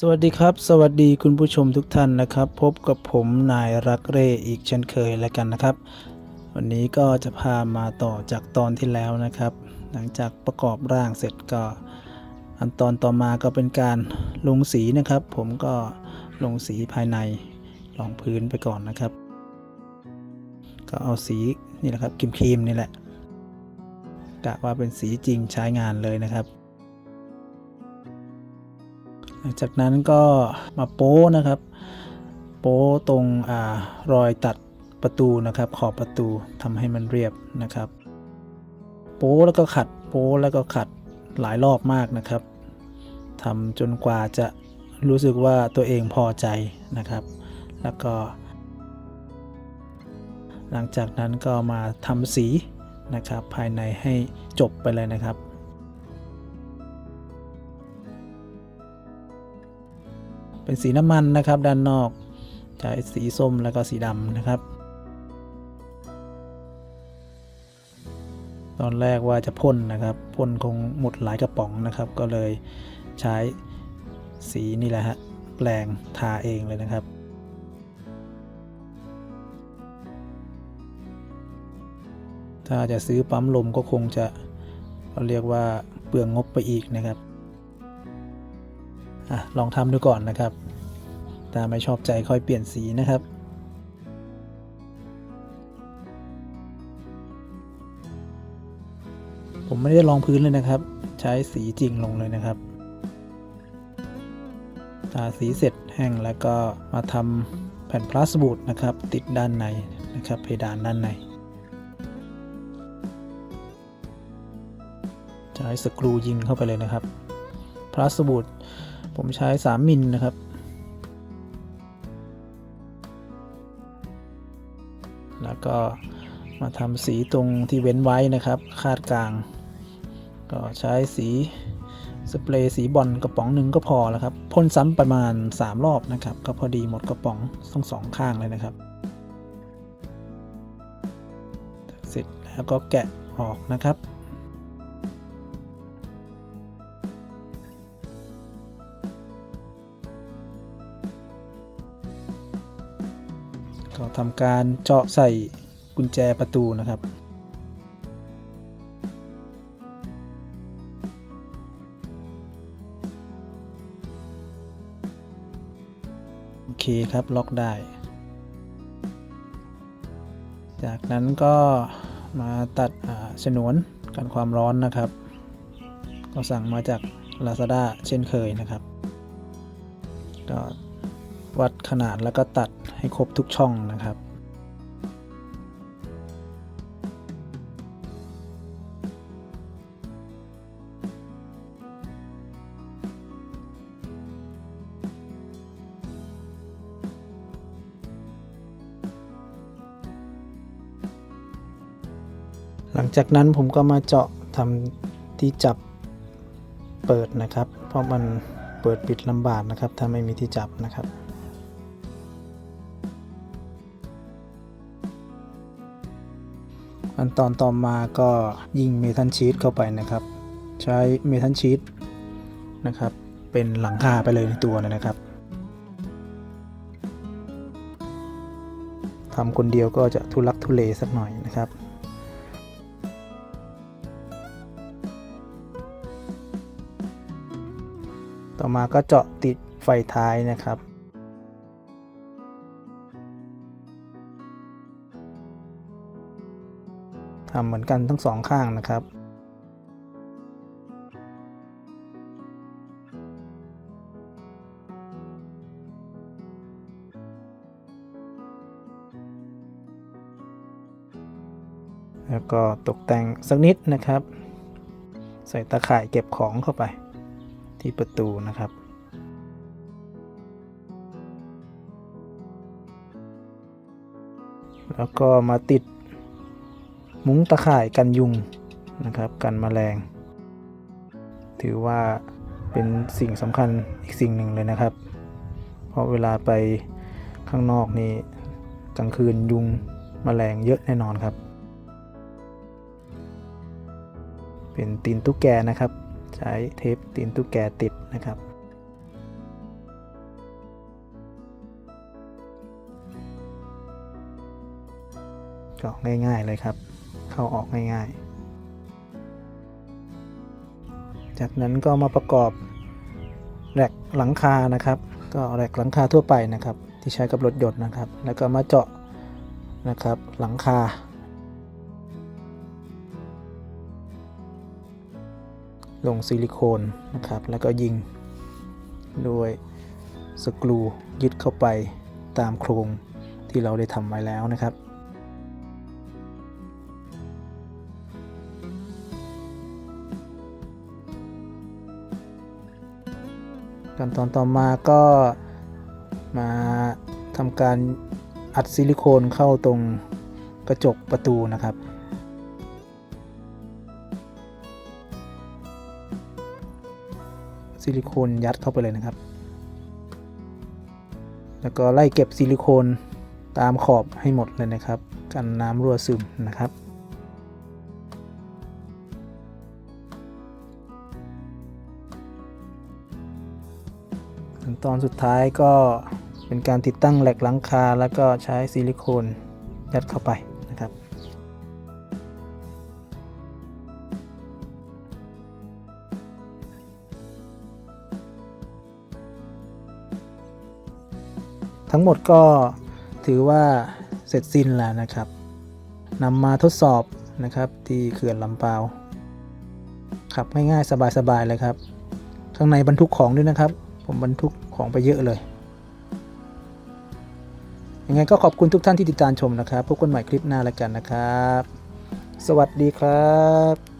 สวัสดีครับ สวัสดีคุณผู้ชมทุกท่านนะครับ พบกับผมนายรักเร่อีกเช่นเคยแล้วกันนะครับ วันนี้ก็จะพามาต่อจากตอนที่แล้วนะครับ หลังจากประกอบร่างเสร็จก็อันตอนต่อมาก็เป็นการลงสีนะครับ ผมก็ลงสีภายในรองพื้นไปก่อนนะครับ ก็เอาสีนี่แหละครับครีมๆนี่แหละกะว่าเป็นสีจริงใช้งานเลยนะครับ ลังจากนั้นก็มาโป้นะครับ โป้ตรงอรอยตัดประตูนะครับ ขอบประตูทำให้มันเรียบนะครับ โป้แล้วก็ขัดโป้แล้วก็ขัดหลายรอบมากนะครับทำจนกว่าจะรู้สึกว่าตัวเองพอใจนะครับ แล้วก็ หลังจากนั้นก็มาทำสีนะครับ ภายในให้จบไปเลยนะครับ เป็นสีน้ำมันนะครับด้านนอกใช้สีส้มแล้วก็สีดำนะครับ ตอนแรกว่าจะพ่นนะครับพ่นคงหมดหลายกระป๋องนะครับ ก็เลยใช้สีนี่แหละฮะแปลงทาเองเลยนะครับถ้าจะซื้อปั๊มลมก็คงจะเราเรียกว่าเปลืองงบไปอีกนะครับ อะลองทำดูก่อนนะครับ ถ้าไม่ชอบใจค่อยเปลี่ยนสีนะครับผมไม่ได้ลองพื้นเลยนะครับ ใช้สีจริงลงเลยนะครับทาสีเสร็จแห้งแล้วก็มาทำแผ่นพลาสบูดนะครับ ติดด้านในนะครับเพดานด้านใน ใช้สกรูยิงเข้าไปเลยนะครับ พลาสบูด ผมใช้ 3 มิลนะครับ แล้วก็มาทำสีตรงที่เว้นไว้นะครับ คาดกลาง ก็ใช้สีสเปรย์สีบอลกระป๋องหนึ่งก็พอแล้วครับพ่นซ้ำประมาณ 3 รอบนะครับ ก็พอดีหมดกระป๋องทั้งสองข้างเลยนะครับ เสร็จแล้วก็แกะออกนะครับ ก็ทำการเจาะใส่กุญแจประตูนะครับ โอเคครับล็อกได้ จากนั้นก็มาตัดฉนวนกันความร้อนนะครับ ก็สั่งมาจาก Lazada เช่นเคยนะครับ ก็ วัดขนาดแล้วก็ตัดให้ครบทุกช่องนะครับ หลังจากนั้นผมก็มาเจาะทำที่จับเปิดนะครับ เพราะมันเปิดปิดลำบากนะครับ ถ้าไม่มีที่จับนะครับ อันตอนต่อมาก็ยิงเมทัลชีตเข้าไปนะครับ ใช้เมทัลชีตนะครับ เป็นหลังคาไปเลยในตัวนะครับทำคนเดียวก็จะทุลักทุเลสักหน่อยนะครับต่อมาก็เจาะติดไฟท้ายนะครับ ทำเหมือนกันทั้งสองข้างนะครับแล้วก็ตกแต่งสักนิดนะครับ ใส่ตะข่ายเก็บของเข้าไป ที่ประตูนะครับ แล้วก็มาติด มุ้งตะข่ายกันยุงนะครับ กันมแมลง ถือว่าเป็นสิ่งสำคัญอีกสิ่งหนึ่งเลยนะครับ เพราะเวลาไปข้างนอกนี่กลางคืนยุงมแมลงเยอะแน่นอนครับ เป็นตีนตุ๊กแกนะครับ ใช้เทปตีนตุ๊กแกติดนะครับก็ง่าย ๆ เลยครับ เข้าออกง่ายๆ จากนั้นก็มาประกอบแรกหลังคานะครับ ก็แรกหลังคาทั่วไปนะครับ ที่ใช้กับรถยนต์นะครับ แล้วก็มาเจาะนะครับหลังคา ลงซิลิโคนนะครับ แล้วก็ยิงด้วยสกรูยึดเข้าไปตามโครงที่เราได้ทำไว้แล้วนะครับ ขั้นตอนต่อมาก็มาทำการอัดซิลิโคนเข้าตรงกระจกประตูนะครับ ซิลิโคนยัดเข้าไปเลยนะครับ แล้วก็ไล่เก็บซิลิโคนตามขอบให้หมดเลยนะครับ กันน้ำรั่วซึมนะครับ ขั้นตอนสุดท้ายก็เป็นการติดตั้งแหลกหลังคา แล้วก็ใช้ซิลิโคนยัดเข้าไปนะครับ ทั้งหมดก็ถือว่าเสร็จสิ้นแล้วนะครับนำมาทดสอบนะครับที่เขื่อนลำปาวขับง่ายๆสบายๆเลยครับ ข้างในบรรทุกของด้วยนะครับ ผมบรรทุกของไปเยอะเลยยังไงก็ขอบคุณทุกท่านที่ติดตามชมนะครับพบกันใหม่คลิปหน้าแล้วกันนะครับ สวัสดีครับ